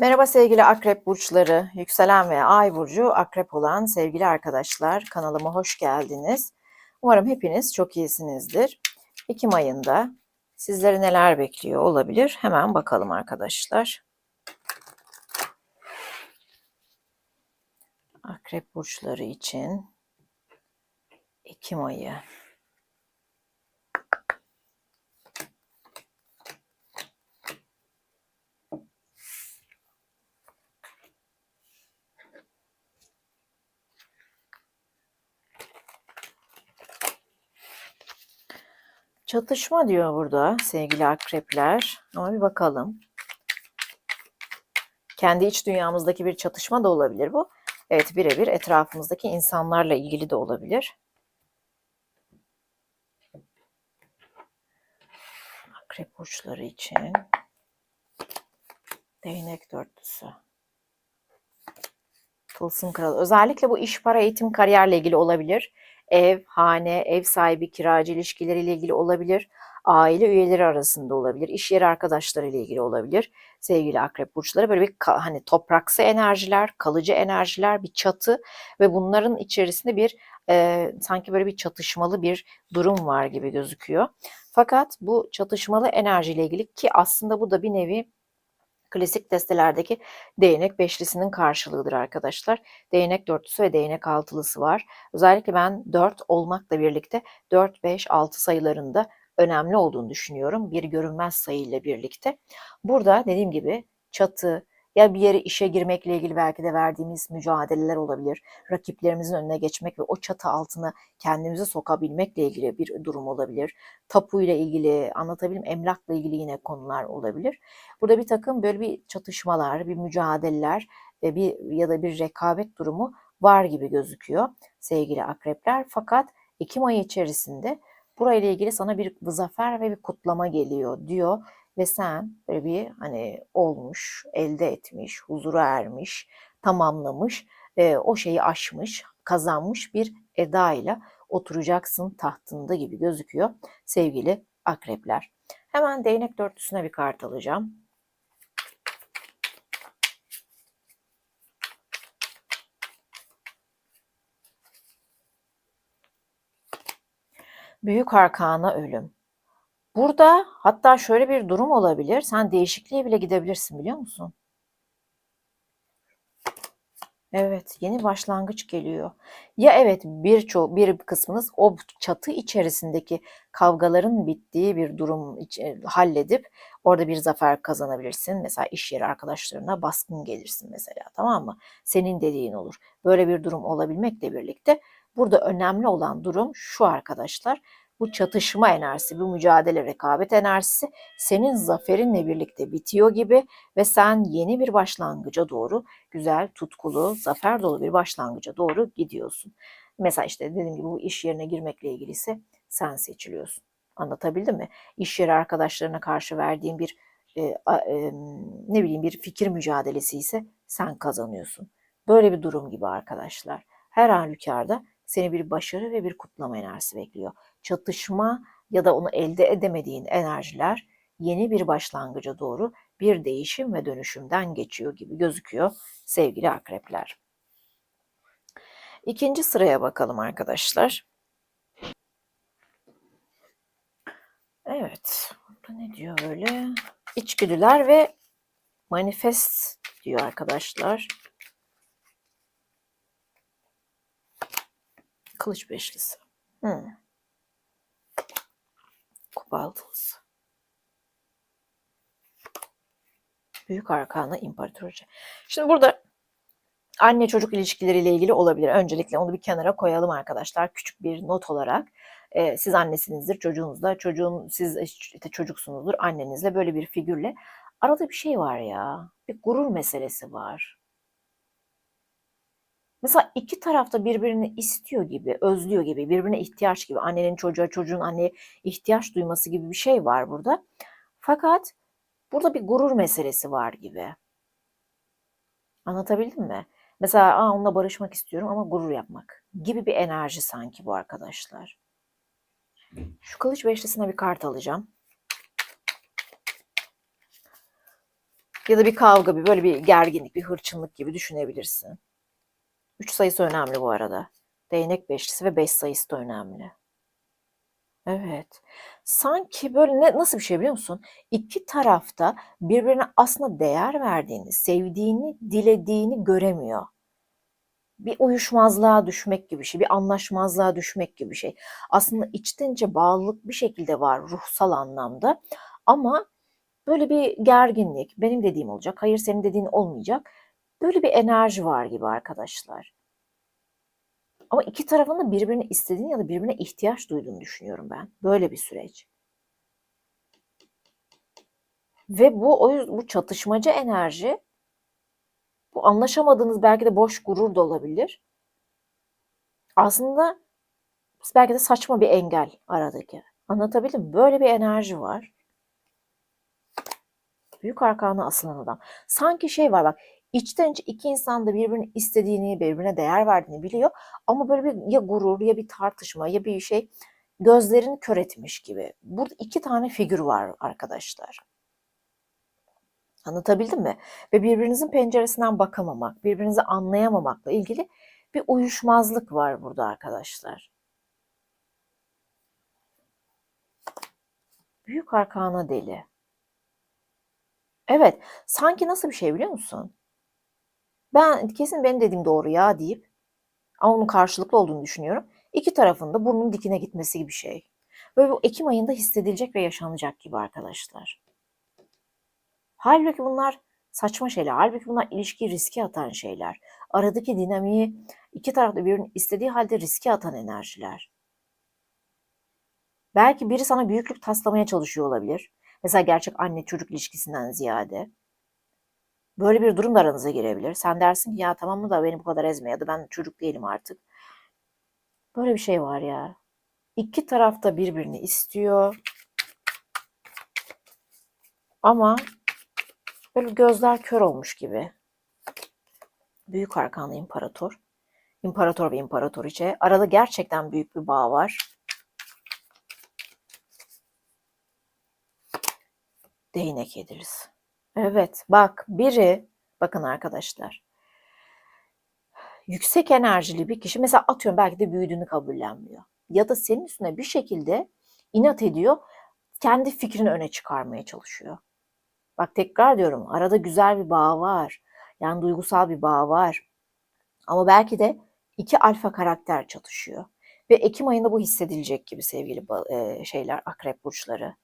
Merhaba sevgili akrep burçları, yükselen ve ay burcu akrep olan sevgili arkadaşlar kanalıma hoş geldiniz. Umarım hepiniz çok iyisinizdir. Ekim ayında sizleri neler bekliyor olabilir? Hemen bakalım arkadaşlar. Akrep burçları için Ekim ayı. Çatışma diyor burada sevgili akrepler. Ama bir bakalım. Kendi iç dünyamızdaki bir çatışma da olabilir bu. Evet birebir etrafımızdaki insanlarla ilgili de olabilir. Akrep burçları için değnek dörtlüsü. Tılsım kralı. Özellikle bu iş, para, eğitim, kariyerle ilgili olabilir. Ev, hane, ev sahibi, kiracı ilişkileriyle ilgili olabilir. Aile üyeleri arasında olabilir. İş yeri arkadaşları ile ilgili olabilir. Sevgili akrep burçları böyle bir hani topraksı enerjiler, kalıcı enerjiler, bir çatı ve bunların içerisinde bir e, sanki böyle bir çatışmalı bir durum var gibi gözüküyor. Fakat bu çatışmalı enerjiyle ilgili ki aslında bu da bir nevi klasik destelerdeki değnek beşlisinin karşılığıdır arkadaşlar. Değnek dörtlüsü ve değnek altılısı var. Özellikle ben 4 olmakla birlikte 4, 5, 6 sayılarında önemli olduğunu düşünüyorum. Bir görünmez sayı ile birlikte. Burada dediğim gibi çatı, ya bir yere işe girmekle ilgili belki de verdiğimiz mücadeleler olabilir. Rakiplerimizin önüne geçmek ve o çatı altına kendimizi sokabilmekle ilgili bir durum olabilir. Tapu ile ilgili, anlatabildim emlakla ilgili yine konular olabilir. Burada bir takım böyle bir çatışmalar, bir mücadeleler ve bir ya da bir rekabet durumu var gibi gözüküyor sevgili akrepler. Fakat Ekim ayı içerisinde burayla ilgili sana bir zafer ve bir kutlama geliyor diyor ve sen böyle bir hani olmuş, elde etmiş, huzura ermiş, tamamlamış, e, o şeyi aşmış, kazanmış bir edayla oturacaksın tahtında gibi gözüküyor sevgili akrepler. Hemen değnek dörtlüsüne bir kart alacağım. Büyük arkana ölüm. Burada hatta şöyle bir durum olabilir. Sen değişikliğe bile gidebilirsin biliyor musun? Evet, yeni başlangıç geliyor. Ya evet birçok bir kısmınız o çatı içerisindeki kavgaların bittiği bir durum halledip orada bir zafer kazanabilirsin. Mesela iş yeri arkadaşlarına baskın gelirsin mesela tamam mı? Senin dediğin olur. Böyle bir durum olabilmekle birlikte burada önemli olan durum şu arkadaşlar bu çatışma enerjisi, bu mücadele rekabet enerjisi senin zaferinle birlikte bitiyor gibi ve sen yeni bir başlangıca doğru güzel, tutkulu, zafer dolu bir başlangıca doğru gidiyorsun. Mesela işte dediğim gibi bu iş yerine girmekle ilgili ise sen seçiliyorsun. Anlatabildim mi? İş yeri arkadaşlarına karşı verdiğin bir e, e, ne bileyim bir fikir mücadelesi ise sen kazanıyorsun. Böyle bir durum gibi arkadaşlar. Her halükarda seni bir başarı ve bir kutlama enerjisi bekliyor çatışma ya da onu elde edemediğin enerjiler yeni bir başlangıca doğru bir değişim ve dönüşümden geçiyor gibi gözüküyor sevgili akrepler. İkinci sıraya bakalım arkadaşlar. Evet, burada ne diyor böyle? İçgüdüler ve manifest diyor arkadaşlar. Kılıç beşlisi. Hmm kupa Büyük Arkana İmparatoriçe. Şimdi burada anne çocuk ilişkileriyle ilgili olabilir. Öncelikle onu bir kenara koyalım arkadaşlar. Küçük bir not olarak. Ee, siz annesinizdir, çocuğunuz da, çocuğun siz işte çocuksunuzdur, annenizle böyle bir figürle. Arada bir şey var ya. Bir gurur meselesi var. Mesela iki tarafta birbirini istiyor gibi, özlüyor gibi, birbirine ihtiyaç gibi, annenin çocuğa, çocuğun anneye ihtiyaç duyması gibi bir şey var burada. Fakat burada bir gurur meselesi var gibi. Anlatabildim mi? Mesela Aa, onunla barışmak istiyorum ama gurur yapmak gibi bir enerji sanki bu arkadaşlar. Şu kılıç beşlisine bir kart alacağım. Ya da bir kavga, bir böyle bir gerginlik, bir hırçınlık gibi düşünebilirsin. Üç sayısı önemli bu arada. Değnek beşlisi ve beş sayısı da önemli. Evet. Sanki böyle ne, nasıl bir şey biliyor musun? İki tarafta birbirine aslında değer verdiğini, sevdiğini, dilediğini göremiyor. Bir uyuşmazlığa düşmek gibi bir şey, bir anlaşmazlığa düşmek gibi bir şey. Aslında içten içe bağlılık bir şekilde var ruhsal anlamda. Ama böyle bir gerginlik, benim dediğim olacak, hayır senin dediğin olmayacak. Böyle bir enerji var gibi arkadaşlar. Ama iki tarafın da birbirini istediğini ya da birbirine ihtiyaç duyduğunu düşünüyorum ben. Böyle bir süreç. Ve bu o bu çatışmacı enerji bu anlaşamadığınız belki de boş gurur da olabilir. Aslında belki de saçma bir engel aradaki. Anlatabildim mi? Böyle bir enerji var. Büyük arkanı asılan adam. Sanki şey var bak içten içe iki insan da birbirini istediğini, birbirine değer verdiğini biliyor. Ama böyle bir ya gurur ya bir tartışma ya bir şey gözlerini kör etmiş gibi. Burada iki tane figür var arkadaşlar. Anlatabildim mi? Ve birbirinizin penceresinden bakamamak, birbirinizi anlayamamakla ilgili bir uyuşmazlık var burada arkadaşlar. Büyük arkana deli. Evet, sanki nasıl bir şey biliyor musun? Ben kesin benim dediğim doğru ya deyip ama onun karşılıklı olduğunu düşünüyorum. İki tarafında burnun dikine gitmesi gibi şey. Böyle bu Ekim ayında hissedilecek ve yaşanacak gibi arkadaşlar. Halbuki bunlar saçma şeyler. Halbuki bunlar ilişki riske atan şeyler. Aradaki dinamiği iki tarafta birinin istediği halde riske atan enerjiler. Belki biri sana büyüklük taslamaya çalışıyor olabilir. Mesela gerçek anne çocuk ilişkisinden ziyade. Böyle bir durum da aranıza girebilir. Sen dersin ki ya tamam mı da beni bu kadar ezme ya da ben çocuk değilim artık. Böyle bir şey var ya. İki taraf da birbirini istiyor. Ama böyle gözler kör olmuş gibi. Büyük arkanlı imparator. İmparator ve imparatoriçe. Arada gerçekten büyük bir bağ var. Değnek yediriz. Evet bak biri bakın arkadaşlar yüksek enerjili bir kişi mesela atıyorum belki de büyüdüğünü kabullenmiyor. Ya da senin üstüne bir şekilde inat ediyor kendi fikrini öne çıkarmaya çalışıyor. Bak tekrar diyorum arada güzel bir bağ var. Yani duygusal bir bağ var. Ama belki de iki alfa karakter çatışıyor. Ve Ekim ayında bu hissedilecek gibi sevgili şeyler, akrep burçları.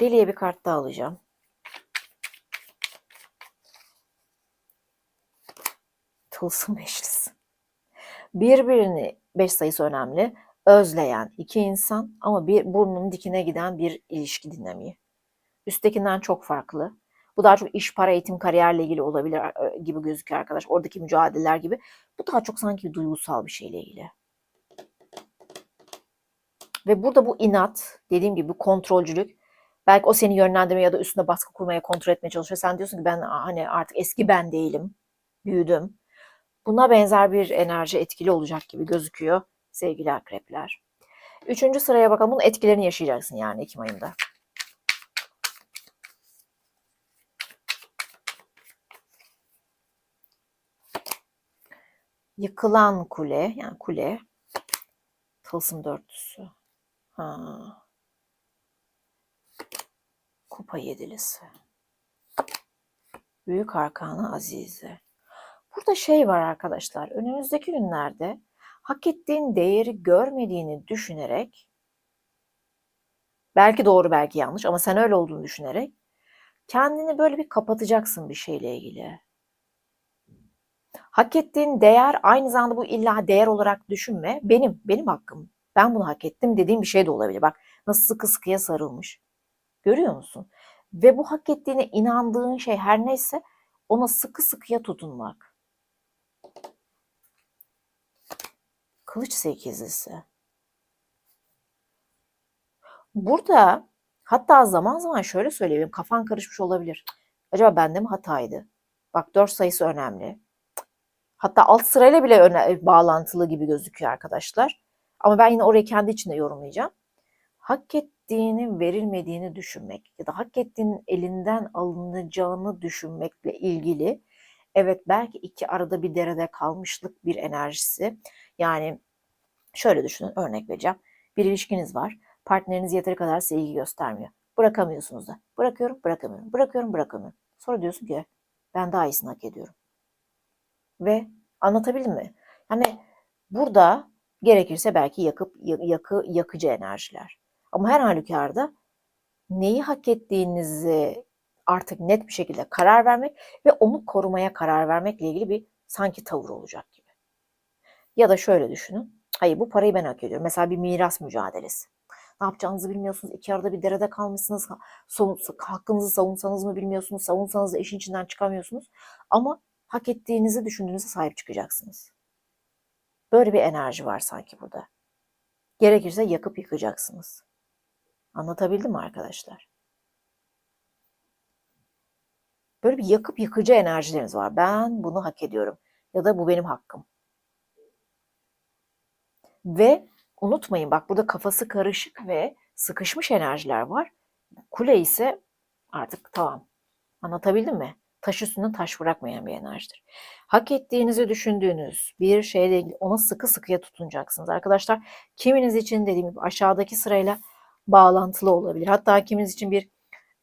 Deliye bir kart daha alacağım. Tılsım beşlisi. Birbirini, beş sayısı önemli, özleyen iki insan ama bir burnunun dikine giden bir ilişki dinamiği. Üsttekinden çok farklı. Bu daha çok iş, para, eğitim, kariyerle ilgili olabilir gibi gözüküyor arkadaş. Oradaki mücadeleler gibi. Bu daha çok sanki duygusal bir şeyle ilgili. Ve burada bu inat, dediğim gibi kontrolcülük, belki o seni yönlendirmeye ya da üstüne baskı kurmaya, kontrol etmeye çalışıyor. Sen diyorsun ki ben hani artık eski ben değilim, büyüdüm. Buna benzer bir enerji etkili olacak gibi gözüküyor sevgili akrepler. Üçüncü sıraya bakalım. Bunun etkilerini yaşayacaksın yani Ekim ayında. Yıkılan kule, yani kule, tılsım dörtlüsü. Ha. Kupa yedilisi. Büyük Arkanı Azize. Burada şey var arkadaşlar. Önümüzdeki günlerde hak ettiğin değeri görmediğini düşünerek belki doğru belki yanlış ama sen öyle olduğunu düşünerek kendini böyle bir kapatacaksın bir şeyle ilgili. Hak ettiğin değer aynı zamanda bu illa değer olarak düşünme. Benim, benim hakkım. Ben bunu hak ettim dediğim bir şey de olabilir. Bak nasıl sıkı sıkıya sarılmış. Görüyor musun? Ve bu hak ettiğine inandığın şey her neyse ona sıkı sıkıya tutunmak. Kılıç sekizlisi. Burada hatta zaman zaman şöyle söyleyeyim kafan karışmış olabilir. Acaba bende mi hataydı? Bak dört sayısı önemli. Hatta alt sırayla bile öne, bağlantılı gibi gözüküyor arkadaşlar. Ama ben yine orayı kendi içinde yorumlayacağım. hak ettiğinin verilmediğini düşünmek ya da hak ettiğinin elinden alınacağını düşünmekle ilgili evet belki iki arada bir derede kalmışlık bir enerjisi. Yani şöyle düşünün örnek vereceğim. Bir ilişkiniz var. Partneriniz yeteri kadar size ilgi göstermiyor. Bırakamıyorsunuz da. Bırakıyorum, bırakamıyorum. Bırakıyorum, bırakamıyorum. Sonra diyorsun ki ben daha iyisini hak ediyorum. Ve anlatabildim mi? Hani burada gerekirse belki yakıp yakı yakıcı enerjiler. Ama her halükarda neyi hak ettiğinizi artık net bir şekilde karar vermek ve onu korumaya karar vermekle ilgili bir sanki tavır olacak gibi. Ya da şöyle düşünün. Hayır bu parayı ben hak ediyorum. Mesela bir miras mücadelesi. Ne yapacağınızı bilmiyorsunuz. İki arada bir derede kalmışsınız. Hakkınızı savunsanız mı bilmiyorsunuz. Savunsanız da işin içinden çıkamıyorsunuz. Ama hak ettiğinizi düşündüğünüzde sahip çıkacaksınız. Böyle bir enerji var sanki burada. Gerekirse yakıp yıkacaksınız. Anlatabildim mi arkadaşlar? Böyle bir yakıp yıkıcı enerjileriniz var. Ben bunu hak ediyorum. Ya da bu benim hakkım. Ve unutmayın bak burada kafası karışık ve sıkışmış enerjiler var. Kule ise artık tamam. Anlatabildim mi? Taş üstünden taş bırakmayan bir enerjidir. Hak ettiğinizi düşündüğünüz bir şeyle ilgili ona sıkı sıkıya tutunacaksınız. Arkadaşlar kiminiz için dediğim gibi aşağıdaki sırayla bağlantılı olabilir. Hatta kiminiz için bir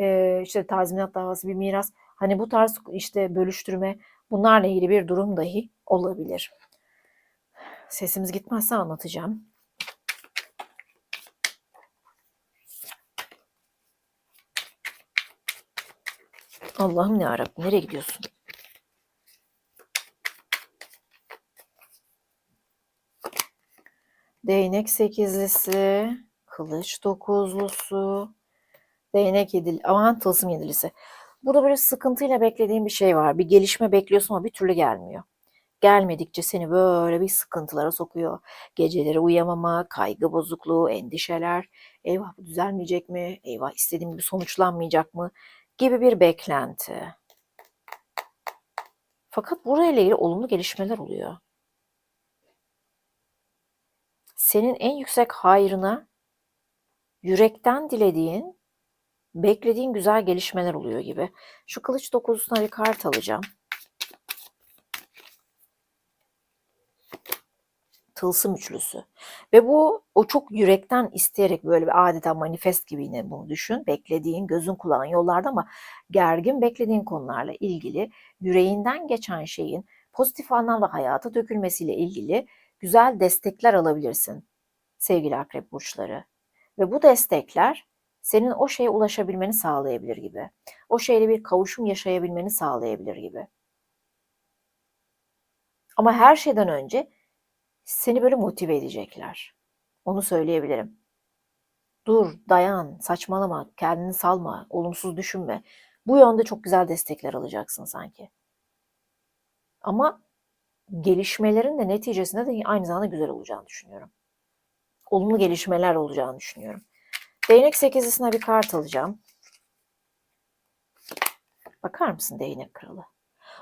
e, işte tazminat davası, bir miras. Hani bu tarz işte bölüştürme bunlarla ilgili bir durum dahi olabilir. Sesimiz gitmezse anlatacağım. Allah'ım ne Rabbim nereye gidiyorsun? Değnek sekizlisi, kılıç dokuzlusu, değnek yedili, aman tılsım yedilisi. Burada böyle sıkıntıyla beklediğin bir şey var. Bir gelişme bekliyorsun ama bir türlü gelmiyor. Gelmedikçe seni böyle bir sıkıntılara sokuyor. Geceleri uyamama, kaygı bozukluğu, endişeler. Eyvah bu düzelmeyecek mi? Eyvah istediğim gibi sonuçlanmayacak mı? Gibi bir beklenti. Fakat burayla ilgili olumlu gelişmeler oluyor. Senin en yüksek hayrına yürekten dilediğin, beklediğin güzel gelişmeler oluyor gibi. Şu kılıç dokuzusuna bir kart alacağım. tılsım üçlüsü. Ve bu o çok yürekten isteyerek böyle bir adeta manifest gibi yine bunu düşün. Beklediğin, gözün kulağın yollarda ama gergin beklediğin konularla ilgili yüreğinden geçen şeyin pozitif anlamda hayata dökülmesiyle ilgili güzel destekler alabilirsin sevgili akrep burçları. Ve bu destekler senin o şeye ulaşabilmeni sağlayabilir gibi. O şeyle bir kavuşum yaşayabilmeni sağlayabilir gibi. Ama her şeyden önce seni böyle motive edecekler. Onu söyleyebilirim. Dur, dayan, saçmalama, kendini salma, olumsuz düşünme. Bu yönde çok güzel destekler alacaksın sanki. Ama gelişmelerin de neticesinde de aynı zamanda güzel olacağını düşünüyorum. Olumlu gelişmeler olacağını düşünüyorum. Değnek sekizlisine bir kart alacağım. Bakar mısın değnek kralı?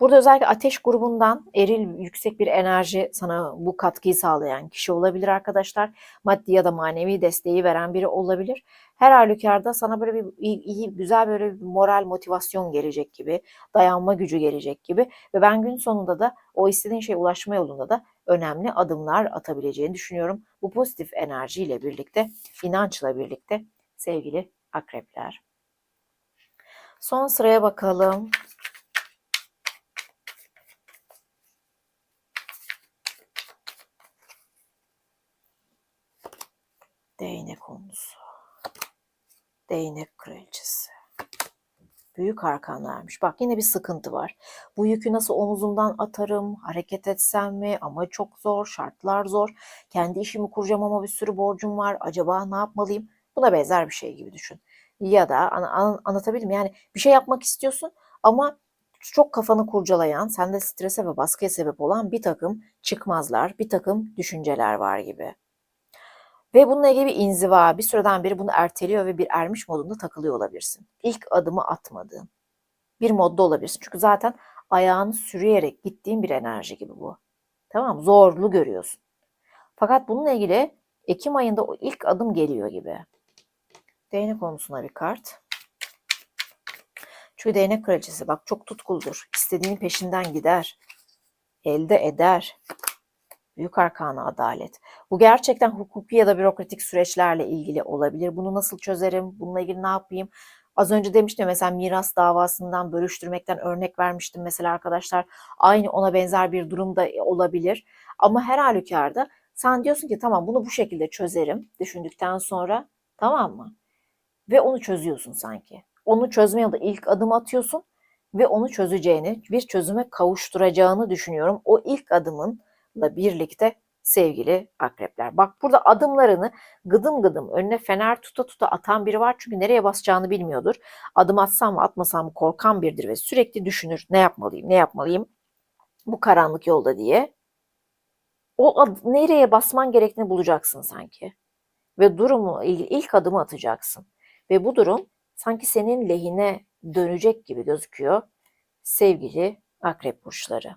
Burada özellikle ateş grubundan eril yüksek bir enerji sana bu katkıyı sağlayan kişi olabilir arkadaşlar. Maddi ya da manevi desteği veren biri olabilir. Her halükarda sana böyle bir iyi, iyi güzel böyle bir moral motivasyon gelecek gibi, dayanma gücü gelecek gibi ve ben gün sonunda da o istediğin şeye ulaşma yolunda da önemli adımlar atabileceğini düşünüyorum. Bu pozitif enerjiyle birlikte, inançla birlikte sevgili akrepler. Son sıraya bakalım. Değnek konusu. Değnek kraliçesi. Büyük arkanlarmış. Bak yine bir sıkıntı var. Bu yükü nasıl omuzumdan atarım? Hareket etsem mi? Ama çok zor. Şartlar zor. Kendi işimi kuracağım ama bir sürü borcum var. Acaba ne yapmalıyım? Buna benzer bir şey gibi düşün. Ya da an, an, anlatabildim yani bir şey yapmak istiyorsun ama çok kafanı kurcalayan, sende strese ve baskıya sebep olan bir takım çıkmazlar, bir takım düşünceler var gibi. Ve bununla ilgili bir inziva, bir süreden beri bunu erteliyor ve bir ermiş modunda takılıyor olabilirsin. İlk adımı atmadığın bir modda olabilirsin. Çünkü zaten ayağını sürüyerek gittiğin bir enerji gibi bu. Tamam? Zorlu görüyorsun. Fakat bununla ilgili Ekim ayında o ilk adım geliyor gibi. Değnek konusuna bir kart. Çünkü değnek kraliçesi bak çok tutkuldur. İstediğinin peşinden gider. Elde eder. Büyük arkana adalet. Bu gerçekten hukuki ya da bürokratik süreçlerle ilgili olabilir. Bunu nasıl çözerim? Bununla ilgili ne yapayım? Az önce demiştim mesela miras davasından bölüştürmekten örnek vermiştim mesela arkadaşlar. Aynı ona benzer bir durum da olabilir. Ama her halükarda sen diyorsun ki tamam bunu bu şekilde çözerim düşündükten sonra tamam mı? Ve onu çözüyorsun sanki. Onu çözme yolunda ilk adım atıyorsun ve onu çözeceğini, bir çözüme kavuşturacağını düşünüyorum. O ilk adımınla birlikte sevgili akrepler. Bak burada adımlarını gıdım gıdım önüne fener tuta tuta atan biri var. Çünkü nereye basacağını bilmiyordur. Adım atsam mı atmasam mı korkan biridir ve sürekli düşünür. Ne yapmalıyım, ne yapmalıyım bu karanlık yolda diye. O ad- nereye basman gerektiğini bulacaksın sanki. Ve durumu ilk adımı atacaksın. Ve bu durum sanki senin lehine dönecek gibi gözüküyor sevgili akrep burçları.